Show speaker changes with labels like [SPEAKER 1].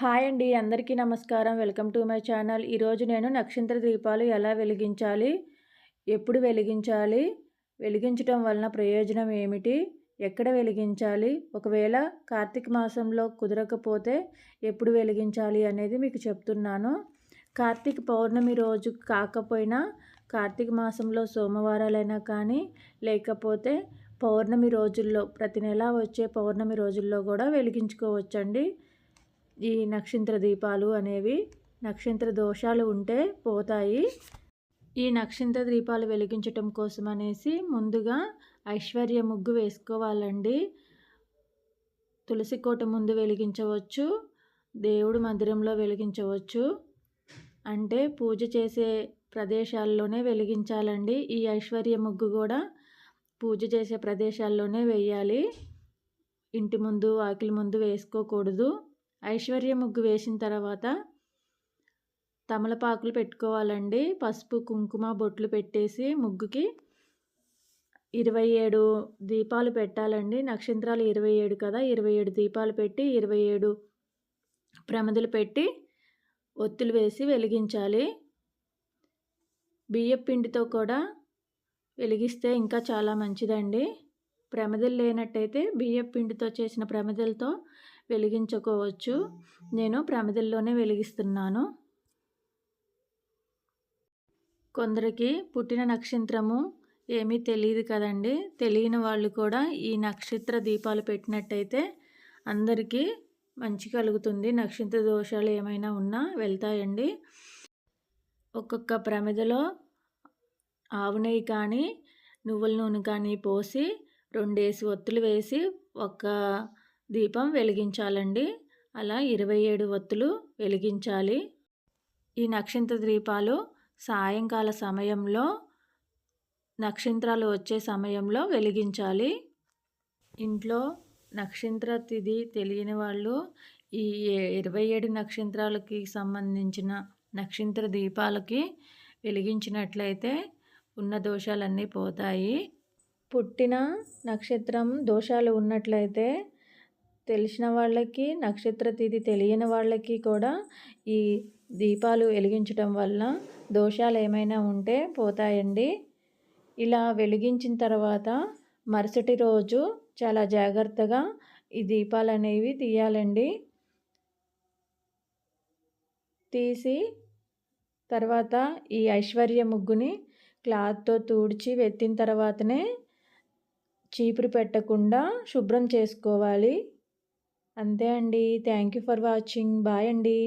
[SPEAKER 1] Hi అండి అందరికీ నమస్కారం. Welcome to my channel. ఈరోజు నేను నక్షత్ర దీపాలు ఎలా వెలిగించాలి ఎప్పుడు వెలిగించాలి వెలిగించటం వలన ప్రయోజనం ఏమిటి ఎక్కడ వెలిగించాలి ఒకవేళ కార్తీక మాసంలో కుదరకపోతే ఎప్పుడు వెలిగించాలి అనేది మీకు చెప్తున్నాను. కార్తీక పౌర్ణమి రోజు కాకపోయినా కార్తీక మాసంలో సోమవారాలైనా కానీ లేకపోతే పౌర్ణమి రోజుల్లో ప్రతి నెల వచ్చే పౌర్ణమి రోజుల్లో కూడా వెలిగించుకోవచ్చండి. ఈ నక్షత్ర దీపాలు అనేవి నక్షత్ర దోషాలు ఉంటే పోతాయి. ఈ నక్షత్ర దీపాలు వెలిగించటం కోసం అనేసి ముందుగా ఐశ్వర్య ముగ్గు వేసుకోవాలండి. తులసి కోట ముందు వెలిగించవచ్చు. దేవుడు మందిరంలో వెలిగించవచ్చు. అంటే పూజ చేసే ప్రదేశాల్లోనే వెలిగించాలండి. ఈ ఐశ్వర్య ముగ్గు కూడా పూజ చేసే ప్రదేశాల్లోనే వేయాలి. ఇంటి ముందు వాకిలి ముందు వేసుకోకూడదు. ఐశ్వర్య ముగ్గు వేసిన తర్వాత తమలపాకులు పెట్టుకోవాలండి. పసుపు కుంకుమ బొట్లు పెట్టేసి ముగ్గుకి ఇరవై ఏడు దీపాలు పెట్టాలండి. నక్షత్రాలు ఇరవై ఏడు కదా ఇరవై ఏడు దీపాలు పెట్టి ఇరవై ఏడు ప్రమదలు పెట్టి ఒత్తులు వేసి వెలిగించాలి. బియ్యం పిండితో కూడా వెలిగిస్తే ఇంకా చాలా మంచిదండి. ప్రమదలు లేనట్టయితే బియ్యం పిండితో చేసిన ప్రమదలతో వెలిగించుకోవచ్చు. నేను ప్రమిదల్లోనే వెలిగిస్తున్నాను. కొందరికి పుట్టిన నక్షత్రము ఏమీ తెలియదు కదండి. తెలియని వాళ్ళు కూడా ఈ నక్షత్ర దీపాలు పెట్టినట్టయితే అందరికీ మంచి కలుగుతుంది. నక్షత్ర దోషాలు ఏమైనా ఉన్నా వెళ్తాయండి. ఒక్కొక్క ప్రమిదలో ఆవు నెయ్యి కానీ నువ్వుల నూనె కానీ పోసి రెండేసి ఒత్తులు వేసి ఒక దీపం వెలిగించాలండి. అలా ఇరవై ఏడు ఒత్తులు వెలిగించాలి. ఈ నక్షత్ర దీపాలు సాయంకాల సమయంలో నక్షత్రాలు వచ్చే సమయంలో వెలిగించాలి. ఇంట్లో నక్షత్ర తిథి తెలియని వాళ్ళు ఈ ఇరవై ఏడు నక్షత్రాలకి సంబంధించిన నక్షత్ర దీపాలకి వెలిగించినట్లయితే ఉన్న దోషాలన్నీ పోతాయి. పుట్టిన నక్షత్రం దోషాలు ఉన్నట్లయితే తెలిసిన వాళ్ళకి నక్షత్ర తిథి తెలియని వాళ్ళకి కూడా ఈ దీపాలు వెలిగించటం వల్ల దోషాలు ఏమైనా ఉంటే పోతాయండి. ఇలా వెలిగించిన తర్వాత మరుసటి రోజు చాలా జాగ్రత్తగా ఈ దీపాలు అనేవి తీయాలండి. తీసి తర్వాత ఈ ఐశ్వర్య ముగ్గుని క్లాత్తో తుడిచి వెత్తిన తర్వాతనే చీపురు పెట్టకుండా శుభ్రం చేసుకోవాలి. అంతే అండి. Thank you for watching. Bye అండి.